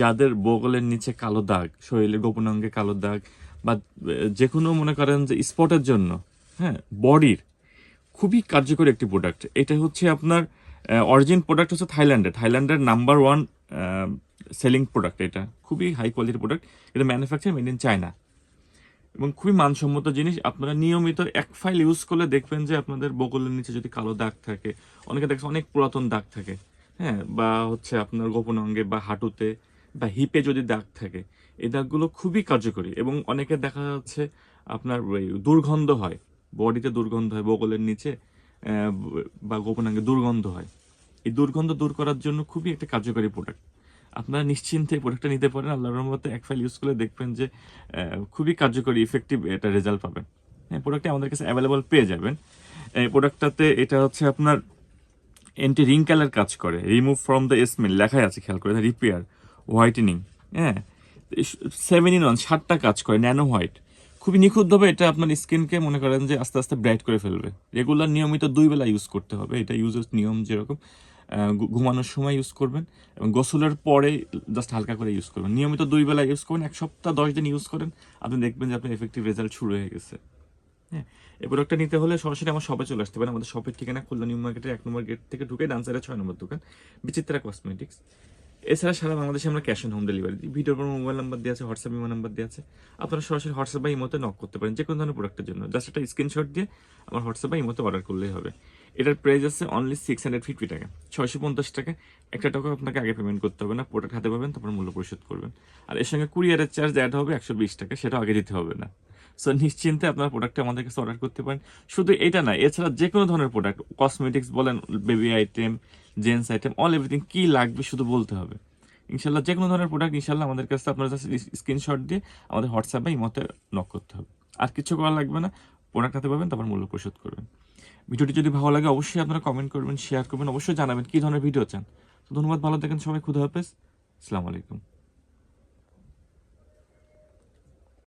যাদের বগলের নিচে কালো দাগ, শরীরের গোপন অঙ্গে কালো দাগ, বা যে কোনো মনে করেন যে স্পটের জন্য হ্যাঁ বডির খুবই কার্যকরী একটি প্রোডাক্ট এটা হচ্ছে আপনার অরিজিন প্রোডাক্ট হচ্ছে থাইল্যান্ডের থাইল্যান্ডের নাম্বার ওয়ান সেলিং প্রোডাক্ট এটা। খুবই হাই কোয়ালিটির প্রোডাক্ট এটা ম্যানুফ্যাকচার মেড ইন চায়না এবং খুবই মানসম্মত জিনিস। আপনারা নিয়মিত এক ফাইল ইউজ করলে দেখবেন যে আপনাদের বগলের নিচে যদি কালো দাগ থাকে, অনেকে দেখছে অনেক পুরাতন দাগ থাকে হ্যাঁ বা হচ্ছে আপনার গোপন অঙ্গে বা হাঁটুতে বা হিপে যদি দাগ থাকে, এই দাগগুলো খুবই কার্যকরী এবং অনেকে দেখা যাচ্ছে আপনার দুর্গন্ধ হয় বডিতে দুর্গন্ধ হয়, বগলের নিচে বা গোপন অঙ্গে দুর্গন্ধ হয়। এই দুর্গন্ধ দূর করার জন্য খুবই একটা কার্যকরী প্রোডাক্ট আপনারা নিশ্চিন্তে প্রোডাক্টটা নিতে পারেন, আল্লাহর রহমতে এক ফাইল ইউজ করলে দেখবেন যে খুবই কার্যকরী ইফেক্টিভ এটা রেজাল্ট পাবেন। হ্যাঁ প্রোডাক্টটা আমাদের কাছে অ্যাভেলেবল পেয়ে যাবেন। এই প্রোডাক্টটাতে এটা হচ্ছে আপনার অ্যান্টি রিঙ্কেলের কাজ করে রিমুভ ফ্রম দ্য স্মেল লেখাই আছে, খেয়াল করে রিপেয়ার হোয়াইটেনিং হ্যাঁ? সেভেন ইন ওয়ান, সাতটা কাজ করে, ন্যানো হোয়াইট। খুবই নিখুঁতভাবে এটা আপনার স্কিনকে মনে করেন যে আস্তে আস্তে ব্রাইট করে ফেলবে। রেগুলার নিয়মিত দুই বেলা ইউজ করতে হবে, এটা ইউজের নিয়ম যেরকম। ঘুমানোর সময় ইউজ করবেন এবং গোসলের পরে জাস্ট হালকা করে ইউজ করবেন। নিয়মিত দুই বেলা ইউজ করবেন, এক সপ্তাহ, দশ দিন ইউজ করেন, আপনি দেখবেন যে আপনার এফেক্টিভ রেজাল্ট শুরু হয়ে গেছে। হ্যাঁ? এই প্রোডাক্টটা নিতে হলে সরাসরি আমার শপে চলে আসতে পারেন। আমাদের শপের ঠিকানা খুলনা নিউ মার্কেটের এক নম্বর গেট থেকে ঢুকে ডান্সারের ছয় নম্বর দোকান। বিচিত্রা কসমেটিক্স এছাড়া সারা বাংলাদেশে আমরা ক্যাশ অন হোম ডেলিভারি দিই। ভিডিওর পর মোবাইল নাম্বার দেওয়া আছে হোয়াটসঅ্যাপ ইমো নাম্বার দেওয়া আছে। আপনারা সরাসরি হোয়াটসঅ্যাপ বা ইমোতে নক করতে পারেন যে কোনো ধরনের প্রোডাক্টের জন্য। জাস্ট একটা স্ক্রিনশট দিয়ে আমার হোয়াটসঅ্যাপ বা ইমোতে অর্ডার করলেই হবে। এটার প্রাইস আছে অনলি সিক্স হান্ড্রেড ফিফটি টাকা, ছয়শো পঞ্চাশ টাকা। একটা টাকা আপনাকে আগে পেমেন্ট করতে হবে না প্রোডাক্ট হাতে পাবেন, তারপর মূল্য পরিশোধ করবেন। আর এর সঙ্গে কুরিয়ারের চার্জ অ্যাড হবে একশো বিশ টাকা সেটাও আগে দিতে হবে না। সো নিশ্চিন্তে আপনার প্রোডাক্টটা আমাদের কাছে অর্ডার করতে পারেন। শুধু এটা না, এছাড়া যে কোনো ধরনের প্রোডাক্ট কসমেটিক্স বলেন baby item gents item all everything কী লাগবে শুধু বলতে হবে। ইনশাল্লাহ যে কোনো ধরনের প্রোডাক্ট ইনশাল্লাহ আমাদের কাছে আপনার জাস্ট স্ক্রিনশট দিয়ে আমাদের হোয়াটসঅ্যাপে ইমোতে নক করতে হবে। আর কিছু করা লাগবে না প্রোডাক্ট হাতে পাবেন, তারপর মূল্য পরিশোধ করবেন। ভিডিওটি যদি ভালো লাগে, অবশ্যই আপনারা কমেন্ট করবেন শেয়ার করবেন, অবশ্যই জানাবেন কী ধরনের ভিডিও চান। তো ধন্যবাদ, ভালো দেখেন সবাই, খুদা হাফেজ। আসসালামু আলাইকুম।